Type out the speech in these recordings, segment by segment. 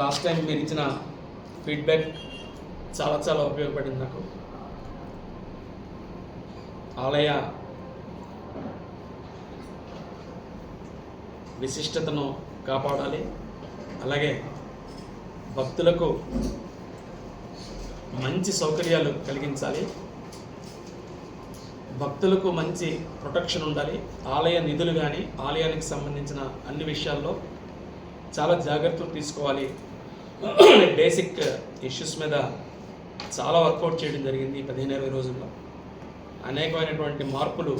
Last time మీరు ఇచ్చిన feedback చాలా చాలా ఉపయోగపడింది నాకు. ఆలయ విశిష్టతను కాపాడాలి. అలాగే భక్తులకు మంచి సౌకర్యాలు కలిగించాలి. భక్తులకు మంచి ప్రొటెక్షన్ ఉండాలి. ఆలయ నిధులు కానీ ఆలయానికి సంబంధించిన అన్ని విషయాల్లో చాలా జాగ్రత్తలు తీసుకోవాలి. బేసిక్ ఇష్యూస్ మీద చాలా వర్కౌట్ చేయడం జరిగింది పదిహేను ఇరవై రోజుల్లో. అనేకమైనటువంటి మార్పులు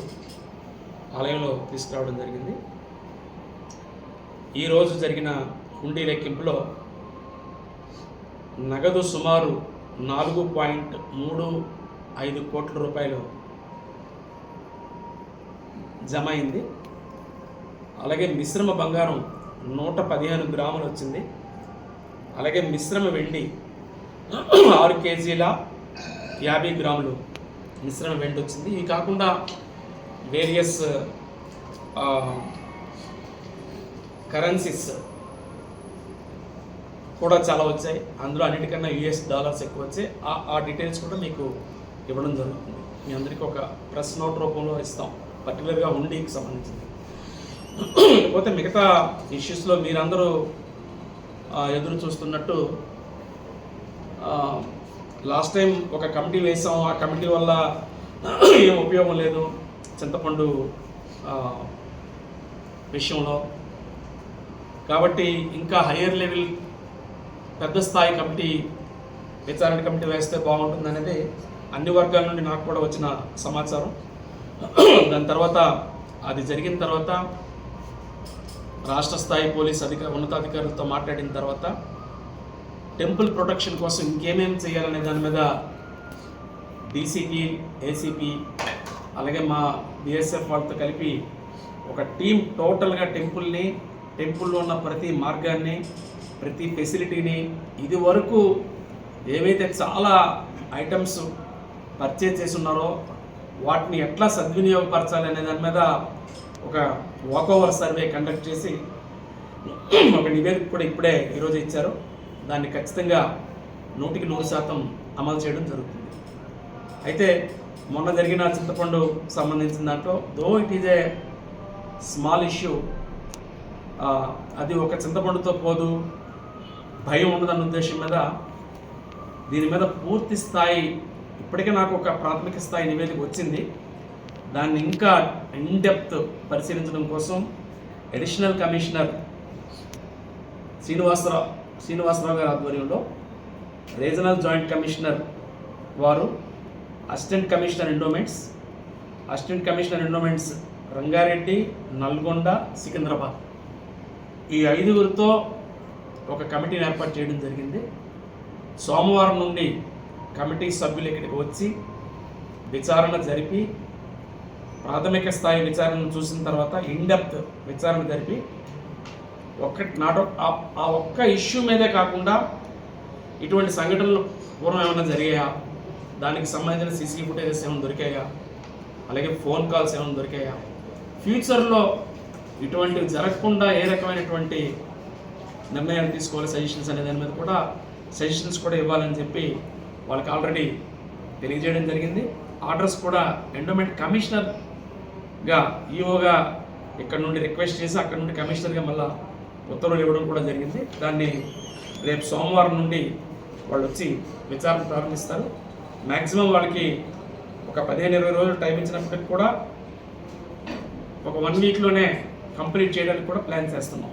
ఆలయంలో తీసుకురావడం జరిగింది. ఈరోజు జరిగిన హుండీ లెక్కింపులో నగదు సుమారు నాలుగు పాయింట్ మూడు ఐదు కోట్ల రూపాయలు జమ అయింది. అలాగే మిశ్రమ బంగారం నూట పదిహేను గ్రాములు వచ్చింది అలాగే మిశ్రమ వెండి ఆరు కేజీల యాభై గ్రాములు మిశ్రమ వెండి వచ్చింది ఇవి కాకుండా వేరియస్ కరెన్సీస్ కూడా చాలా వచ్చాయి. అందులో అన్నిటికన్నా యుఎస్ డాలర్స్ ఎక్కువ వచ్చాయి ఆ ఆ డీటెయిల్స్ కూడా మీకు ఇవ్వడం జరుగుతుంది. మీ అందరికీ ఒక ప్రెస్ నోట్ రూపంలో ఇస్తాం. పర్టికులర్గా హుండీకి సంబంధించింది. లేకపోతే మిగతా ఇష్యూస్లో మీరందరూ ఎదురు చూస్తున్నట్టు లాస్ట్ టైం ఒక కమిటీ వేసాం ఆ కమిటీ వల్ల ఏం ఉపయోగం లేదు చింతపండు విషయంలో. కాబట్టి ఇంకా హయ్యర్ లెవెల్ పెద్ద స్థాయి కమిటీ విచారణ కమిటీ వేస్తే బాగుంటుంది అనేది అన్ని వర్గాల నుండి నాకు కూడా వచ్చిన సమాచారం. దాని తర్వాత అది జరిగిన తర్వాత రాష్ట్ర స్థాయి పోలీస్ అధికార ఉన్నతాధికారులతో మాట్లాడిన తర్వాత టెంపుల్ ప్రొటెక్షన్ కోసం ఇంకేమేమి చేయాలనే దాని మీద డీసీపీ ఏసీపీ అలాగే మా బిఎస్ఎఫ్ వాళ్ళతో కలిపి ఒక టీం టోటల్గా టెంపుల్ని టెంపుల్లో ఉన్న ప్రతి మార్గాన్ని ప్రతి ఫెసిలిటీని ఇది వరకు ఏవైతే చాలా ఐటమ్స్ పర్చేజ్ చేసి ఉన్నారో వాటిని ఎట్లా సద్వినియోగపరచాలి అనే దాని మీద ఒక వాకోవర్ సర్వే కండక్ట్ చేసి ఒక నివేదిక కూడా ఇప్పుడే ఈరోజు ఇచ్చారు. దాన్ని ఖచ్చితంగా నూటికి నూరు శాతం అమలు చేయడం జరుగుతుంది. అయితే మొన్న జరిగిన చింతపండు సంబంధించిన దాంట్లో though it is a small issue అది ఒక చింతపండుతో పోదు భయం ఉండదన్న ఉద్దేశం మీద దీని మీద పూర్తి స్థాయి ఇప్పటికే నాకు ఒక ప్రాథమిక స్థాయి నివేదిక వచ్చింది. దాన్ని ఇంకా ఇన్డెప్త్ పరిశీలించడం కోసం అడిషనల్ కమిషనర్ శ్రీనివాసరావు శ్రీనివాసరావు గారి ఆధ్వర్యంలో రీజనల్ జాయింట్ కమిషనర్ వారు assistant commissioner endowments assistant commissioner endowments Rangareddy Nalgonda Secunderabad. ఈ ఐదుగురితో ఒక కమిటీని ఏర్పాటు చేయడం జరిగింది. సోమవారం నుండి కమిటీ సభ్యులు ఇక్కడికి వచ్చి విచారణ జరిపి ప్రాథమిక స్థాయి విచారణను చూసిన తర్వాత ఇన్డెప్త్ విచారణ జరిపి ఒక్క నాట్ ఆ- ఒక్క ఇష్యూ మీదే కాకుండా ఇటువంటి సంఘటనలు పూర్వం ఏమైనా జరిగాయా? దానికి సంబంధించిన సీసీ ఫుటేజెస్ ఏమైనా దొరికాయా? అలాగే ఫోన్ కాల్స్ ఏమైనా దొరికాయా? ఫ్యూచర్లో ఇటువంటివి జరగకుండా ఏ రకమైనటువంటి నిర్ణయాలు తీసుకోవాలి సజెషన్స్ అనే దాని మీద కూడా సజెషన్స్ కూడా ఇవ్వాలని చెప్పి వాళ్ళకి ఆల్రెడీ తెలియజేయడం జరిగింది. ఆర్డర్స్ కూడా ఎండోమెంట్ కమిషనర్ గా ఈఓగా ఇక్కడ నుండి రిక్వెస్ట్ చేసి అక్కడ నుండి కమిషనర్గా మళ్ళా ఉత్తర్వులు ఇవ్వడం కూడా జరిగింది. దాన్ని రేపు సోమవారం నుండి వాళ్ళు వచ్చి విచారణ ప్రారంభిస్తారు. మ్యాక్సిమం వాళ్ళకి ఒక పదిహేను ఇరవై రోజులు టైం ఇచ్చినప్పటికి కూడా ఒక వన్ వీక్లోనే కంప్లీట్ చేయడానికి కూడా ప్లాన్ చేస్తున్నాం.